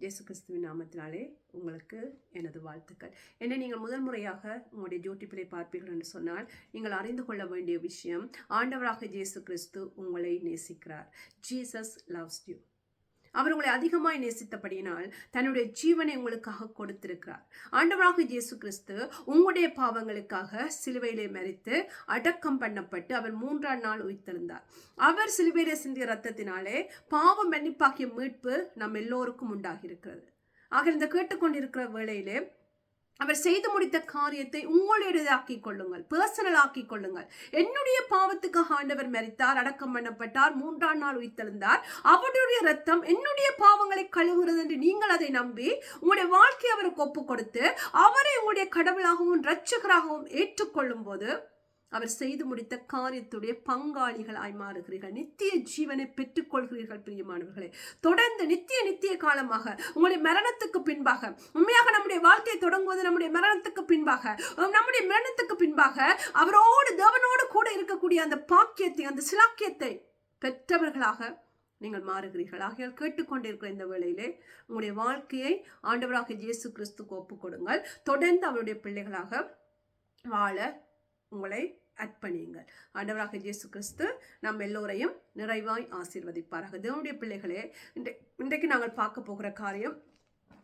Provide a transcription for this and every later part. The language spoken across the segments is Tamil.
ஜேசு கிறிஸ்துவின் நாமத்தினாலே உங்களுக்கு எனது வாழ்த்துக்கள். என்னை நீங்கள் முதல் முறையாக உங்களுடைய ஜோட்டிப்பிலை பார்ப்பீர்கள் என்று சொன்னால் நீங்கள் அறிந்து கொள்ள வேண்டிய விஷயம் ஆண்டவராக ஜேசு கிறிஸ்து உங்களை நேசிக்கிறார். ஜீசஸ் லவ்ஸ் யூ அவர் உங்களை அதிகமாய் நேசித்தபடியினால் தன்னுடைய ஜீவனை உங்களுக்காக கொடுத்திருக்கிறார். ஆண்டவராக இயேசு கிறிஸ்து உங்களுடைய பாவங்களுக்காக சிலுவையிலே மறித்து அடக்கம் பண்ணப்பட்டு அவர் மூன்றாம் நாள் உயிர்த்தெழுந்தார். அவர் சிலுவையிலே சிந்திய ரத்தத்தினாலே பாவம் மன்னிப்பாக்கிய மீட்பு நம் எல்லோருக்கும் உண்டாகி இருக்கிறது ஆக இந்த கேட்டுக்கொண்டிருக்கிற வேளையிலே அவர் செய்து முடித்த காரியத்தை உங்களுடையதாக்கிக் கொள்ளுங்கள் பர்சனல் ஆக்கிக் கொள்ளுங்கள். என்னுடைய பாவத்துக்காக ஆண்டவர் மறித்தார் அடக்கம் பண்ணப்பட்டார் மூன்றாம் நாள் உயிர்த்தெழுந்தார். அவருடைய ரத்தம் என்னுடைய பாவங்களை கழுவுகிறது என்று நீங்கள் அதை நம்பி உங்களுடைய வாழ்க்கையை அவருக்கு ஒப்பு கொடுத்து அவரை உங்களுடைய கடவுளாகவும் இரட்சகராகவும் ஏற்றுக்கொள்ளும் போது அவர் செய்து முடித்த காரியத்துடைய பங்காளிகள் ஆய் மாறுகிறீர்கள். நித்திய ஜீவனை பெற்றுக்கொள்கிறீர்கள் பிரியமானவர்களே. தொடர்ந்து நித்திய நித்திய காலமாக உங்களுடைய மரணத்துக்கு பின்பாக உண்மையாக நம்முடைய வாழ்க்கையை தொடங்குவது நம்முடைய மரணத்துக்கு பின்பாக நம்முடைய மரணத்துக்கு பின்பாக அவரோடு தேவனோடு கூட இருக்கக்கூடிய அந்த பாக்கியத்தை அந்த சிலாக்கியத்தை பெற்றவர்களாக நீங்கள் மாறுகிறீர்கள். ஆகையால் கேட்டுக்கொண்டிருக்கிற இந்த வேளையிலே உங்களுடைய வாழ்க்கையை ஆண்டவராக இயேசு கிறிஸ்துக்கு ஒப்புக் கொடுங்கள் தொடர்ந்து அவருடைய பிள்ளைகளாக வாழ உங்களை அர்ப்பணியுங்கள் ஆண்டவராக இயேசு கிறிஸ்து நம் எல்லோரையும் நிறைவாய் ஆசீர்வதிப்பாராக. தேவனுடைய பிள்ளைகளே இன்றை- இன்றைக்கு நாங்கள் பார்க்க போகிற காரியம்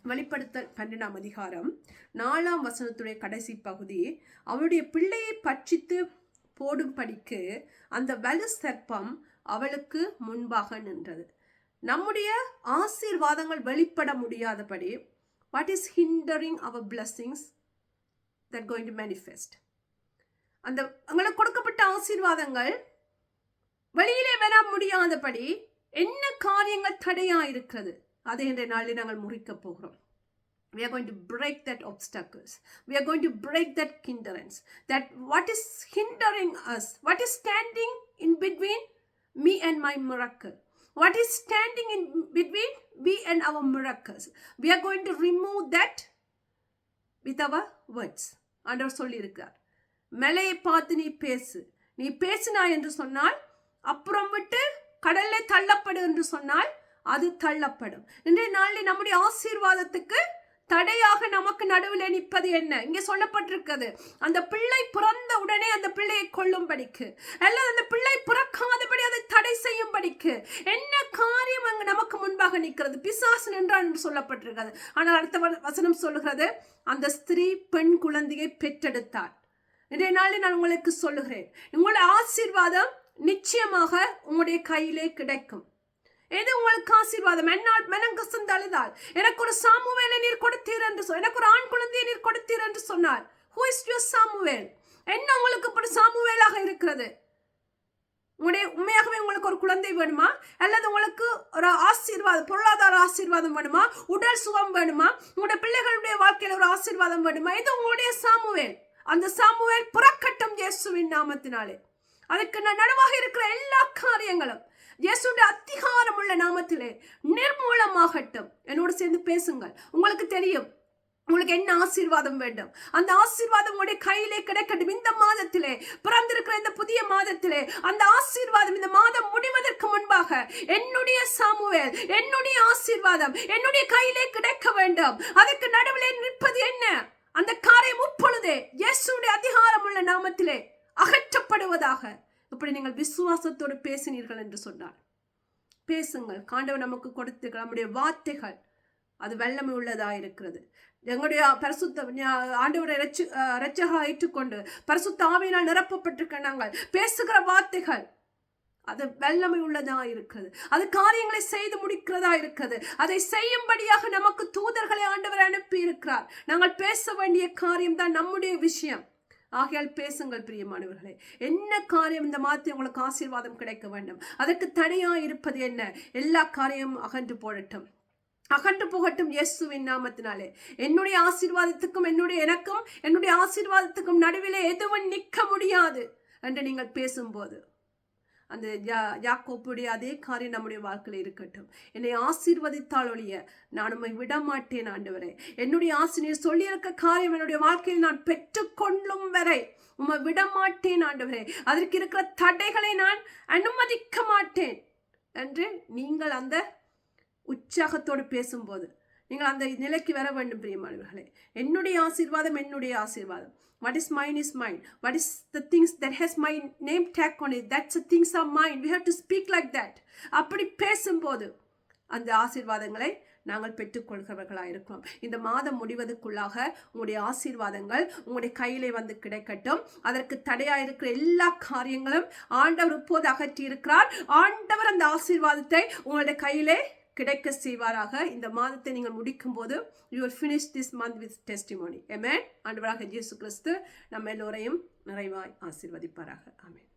வெளிப்படுத்தல் பன்னெண்டாம் அதிகாரம் நாலாம் வசனத்துடைய கடைசி பகுதி. அவளுடைய பிள்ளையை பட்சித்து போடும்படிக்கு அந்த வலு சர்ப்பம் அவளுக்கு முன்பாக நின்றது. நம்முடைய ஆசீர்வாதங்கள் வெளிப்பட முடியாதபடி what is hindering our blessings that going to manifest அந்த உங்களுக்கு கொடுக்கப்பட்ட ஆசீர்வாதங்கள் வெளியிலே வர முடியாதபடி என்ன காரியங்கள் தடையா இருக்கிறது அதை இன்றைய நாளில் நாங்கள் முறிக்கப் போகிறோம் we are going to break that obstacles we are going to break that hindrance that what is hindering us what is standing in between me and my miracle what is standing in between me and our miracles we are going to remove that with our words ஆண்டவர் சொல்லியிருக்கார் மலையை பார்த்து நீ பேசு. நீ பேசினா என்று சொன்னால் அப்புறம் விட்டு கடல்ல தள்ளப்படு என்று சொன்னால் அது தள்ளப்படும். இன்றைய நாளில் நம்முடைய ஆசீர்வாதத்துக்கு தடையாக நமக்கு நடுவில் நிற்பது என்ன? இங்கே சொல்லப்பட்டிருக்கிறது அந்த பிள்ளை பிறந்த உடனே அந்த பிள்ளையை கொள்ளும்படிக்கு அல்லது அந்த பிள்ளை பிறக்காதபடி அதை தடை செய்யும்படிக்கு என்ன காரியம் அங்கு நமக்கு முன்பாக நிற்கிறது? பிசாசு நின்றான் என்று சொல்லப்பட்டிருக்கிறது. ஆனால் அடுத்த வசனம் சொல்லுகிறது அந்த ஸ்திரீ பெண் குழந்தையை பெற்றெடுத்தார் இன்றைய நாளில் நான் உங்களுக்கு சொல்லுகிறேன். உங்களுடைய ஆசீர்வாதம் நிச்சயமாக உங்களுடைய கையிலே கிடைக்கும். எது உங்களுக்கு ஆசீர்வாதம்? என்னால் மனம் கசந்து அழுதால். எனக்கு ஒரு சாமுவேலை நீர் கொடுத்தீர் என்று சொல் எனக்கு ஒரு ஆண் குழந்தையை நீர் கொடுத்தீர் என்று சொன்னார். Who is your Samuel? என்ன உங்களுக்கு இப்படி சாமுவேலாக இருக்கிறது? உங்களுடைய உண்மையாகவே உங்களுக்கு ஒரு குழந்தை வேணுமா? அல்லது உங்களுக்கு ஒரு ஆசீர்வாதம் பொருளாதார ஆசீர்வாதம் வேணுமா? உடல் சுகம் வேணுமா? உங்களுடைய பிள்ளைகளுடைய வாழ்க்கையில் ஒரு ஆசீர்வாதம் வேணுமா? இது உங்களுடைய சாமுவேல். அந்த சாமுவேல் புறக்கட்டும் இயேசுவின் நாமத்தினாலே. அதுக்கு நான் நடுவாக இருக்கிற எல்லா காரியங்களும் இயேசுடைய அதிகாரம் உள்ள நாமத்திலே நிர்மூலமாகட்டும். என்னோடு சேர்ந்து பேசுங்கள். உங்களுக்கு தெரியும் உங்களுக்கு என்ன ஆசீர்வாதம் வேண்டும்? அந்த ஆசீர்வாதம் உங்களுடைய கையிலே கிடைக்கட்டும். இந்த மாதத்திலே பிறந்திருக்கிற இந்த புதிய மாதத்திலே அந்த ஆசீர்வாதம் இந்த மாதம் முடிவதற்கு முன்பாக என்னுடைய சாமுவேல் என்னுடைய ஆசீர்வாதம் என்னுடைய கையிலே கிடைக்க வேண்டும். அதுக்கு நடுவிலே நிற்பது என்ன? அந்த காரியம் இப்பொழுதே இயேசுடைய அதிகாரம் உள்ள நாமத்திலே அகற்றப்படுவதாக. இப்படி நீங்கள் விசுவாசத்தோடு பேசினீர்கள் என்று சொன்னார். பேசுங்கள். காண்டவர் நமக்கு கொடுத்து நம்முடைய வார்த்தைகள் அது வல்லமை உள்ளதா இருக்கிறது. எங்களுடைய பரிசுத்த ஆண்டவரை ரட்சி ரச்சகா ஏற்றுக்கொண்டு பரிசுத்த ஆவியினால் நிரப்பப்பட்டிருக்க நாங்கள் பேசுகிற வார்த்தைகள் அது வல்லமை உள்ளதாக இருக்கிறது. அது காரியங்களை செய்து முடிக்கிறதா இருக்கிறது. அதை செய்யும்படியாக நமக்கு தூதர்களை ஆண்டவர் அனுப்பி இருக்கிறார் நாங்கள் பேச வேண்டிய காரியம் தான் நம்முடைய விஷயம். ஆகையால் பேசுங்கள் பிரியமானவர்களே. என்ன காரியம்? இந்த மாதிரி உங்களுக்கு ஆசீர்வாதம் கிடைக்க வேண்டும். அதற்கு தடையா இருப்பது என்ன? எல்லா காரியமும் அகன்று போடட்டும். அகன்று போகட்டும் இயேசுவின் நாமத்தினாலே. என்னுடைய ஆசீர்வாதத்துக்கும் என்னுடைய எனக்கும் என்னுடைய ஆசீர்வாதத்துக்கும் நடுவிலே எதுவும் நிற்க முடியாது என்று நீங்கள் பேசும்போது. அந்த யா- யாக்கோப்புடைய அதே காரியம் நம்முடைய வாழ்க்கையில் இருக்கட்டும். என்னை ஆசீர்வதித்தால் ஒழிய நான் உம்மை விட மாட்டேன் ஆண்டவரே. என்னுடைய ஆசிரியர் சொல்லியிருக்க காரியம் என்னுடைய வாழ்க்கையில் நான் பெற்றுக்கொள்ளும் வரை உம்மை விட மாட்டேன் ஆண்டவரே. அதற்கு இருக்கிற தடைகளை நான் அனுமதிக்க மாட்டேன் என்று நீங்கள் அந்த உற்சாகத்தோடு பேசும்போது நீங்கள் அந்த நிலைக்கு வர வேண்டும் பிரியமானவர்களே என்னுடைய ஆசீர்வாதம் என்னுடைய ஆசீர்வாதம். What is mind is mind what is the things that has my name take on it that's the things are mind we have to speak like that அப்படி பேசும்போது அந்த ஆசீர்வாதங்களை நாங்கள் பெற்றுக்கொள்கிறவர்களாக இருக்கிறோம். இந்த மாதம் முடிவதற்குள்ளாக உங்களுடைய ஆசீர்வாதங்கள் உங்களுடைய கையிலே வந்து கிடைக்கட்டும். அதற்கு தடையாக இருக்கிற எல்லா காரியங்களும் ஆண்டவர் இப்போது அகற்றி இருக்கிறார் ஆண்டவர் அந்த ஆசீர்வாதத்தை உங்களுடைய கையிலே கிடைக்க செய்வாராக. இந்த மாதத்தை நீங்கள் முடிக்கும் போது you will finish this month with testimony amen ஆண்டவராக ஜீசு கிறிஸ்து நம்ம எல்லோரையும் நிறைவாய் ஆசிர்வதிப்பாராக. ஆமென்.